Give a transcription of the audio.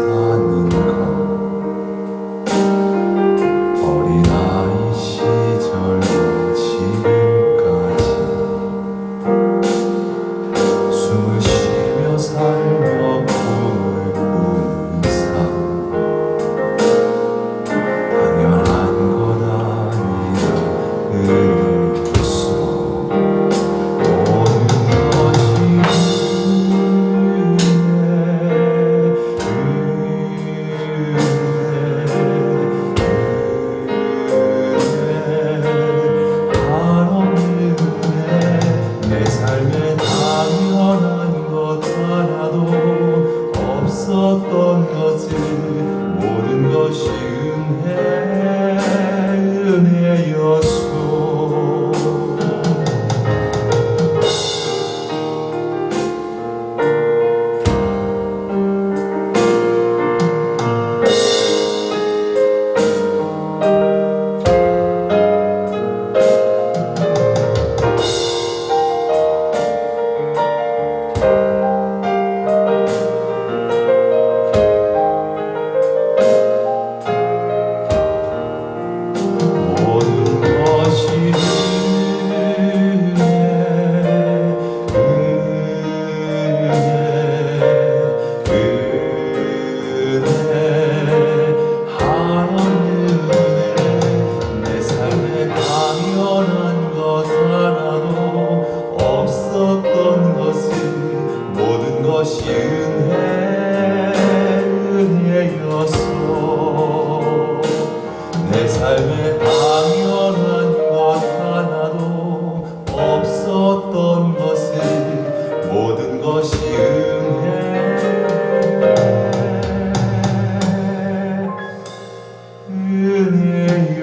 아. 그것이 은혜, 은혜였어 내 삶에 당연한 것 하나도 없었던 것을 모든 것이 은혜. 은혜였어